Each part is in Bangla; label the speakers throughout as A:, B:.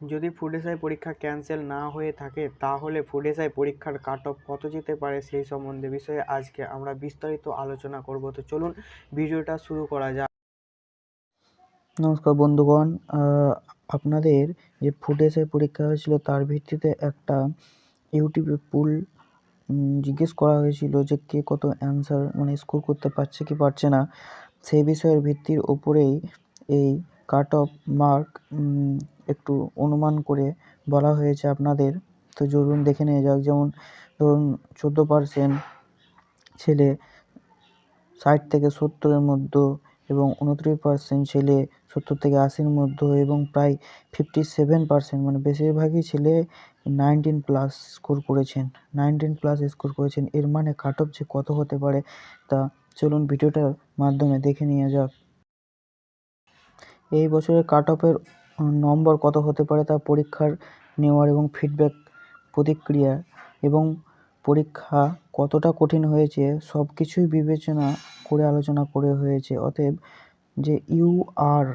A: যদি ফুড পরীক্ষা ক্যান্সেল না হয়ে থাকে, তাহলে ফুড পরীক্ষার কাট অফ কত যেতে পারে সেই সম্বন্ধে বিষয়ে আজকে আমরা বিস্তারিত আলোচনা করব। তো চলুন, ভিডিওটা শুরু করা যাক।
B: নমস্কার বন্ধুগণ আপনাদের যে ফুটেজের পরীক্ষা হয়েছিল তার ভিত্তিতে একটা ইউটিউবে পুল জিজ্ঞেস করা হয়েছিল যে কে কত অ্যান্সার মানে স্কোর করতে পারছে কি পারছে না। সেই বিষয়ের ভিত্তির ওপরেই এই কাট অফ মার্ক একটু অনুমান করে বলা হয়েছে আপনাদের। তো চলুন দেখে নিয়ে যাক, যেমন ধরুন চোদ্দ পার্সেন্ট ছেলে, ষাট থেকে সত্তরের মধ্যে এবং উনত্রিশ পার্সেন্ট ছেলে, সত্তর থেকে আশির মধ্যে এবং প্রায় ফিফটি সেভেন পার্সেন্ট মানে বেশিরভাগই ছেলে নাইনটিন প্লাস স্কোর করেছেন। নাইনটিন প্লাস স্কোর করেছেন। এর মানে কাট অফ যে কত হতে পারে তা চলুন ভিডিওটার মাধ্যমে দেখে নিয়ে যাক। এই বছরের কাট অফের নম্বর কত হতে পারে তা পরীক্ষার নেওয়ার এবং ফিডব্যাক প্রতিক্রিয়া এবং পরীক্ষা কতটা কঠিন হয়েছে সব কিছুই বিবেচনা করে আলোচনা করে হয়েছে। অতএব যে ইউ আর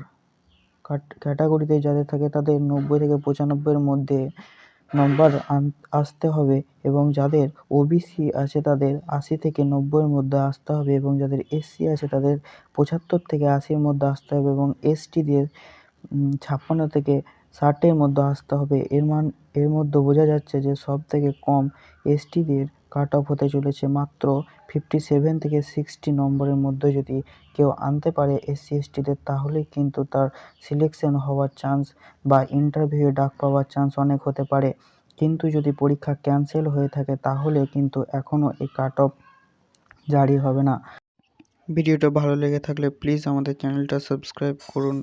B: ক্যাটাগরিতে যাদের থাকে তাদের নব্বই থেকে পঁচানব্বইয়ের মধ্যে নম্বর আসতে হবে এবং যাদের ওবিসি আছে তাদের আশি থেকে নব্বইয়ের মধ্যে আসতে হবে এবং যাদের এসসি আছে তাদের পঁচাত্তর থেকে আশির মধ্যে আসতে হবে এবং এসটিদের ছাপ্পান্ন থেকে ষাটের মধ্যে আসতে হবে। এর মান, এর মধ্যে বোঝা যাচ্ছে যে সব থেকে কম এসটিদের কাট অফ হতে চলেছে মাত্র ফিফটি সেভেন থেকে সিক্সটি নম্বরের মধ্যে। যদি কেউ আনতে পারে এসসি, এসটিদের তাহলেই কিন্তু তার সিলেকশন হওয়ার চান্স বা ইন্টারভিউয়ে ডাক পাওয়ার চান্স অনেক হতে পারে। কিন্তু যদি পরীক্ষা ক্যান্সেল হয়ে থাকে, তাহলে কিন্তু এখনও এই কাট অফ জারি হবে না। ভিডিওটা ভালো লেগে থাকলে প্লিজ আমাদের চ্যানেলটা সাবস্ক্রাইব করুন।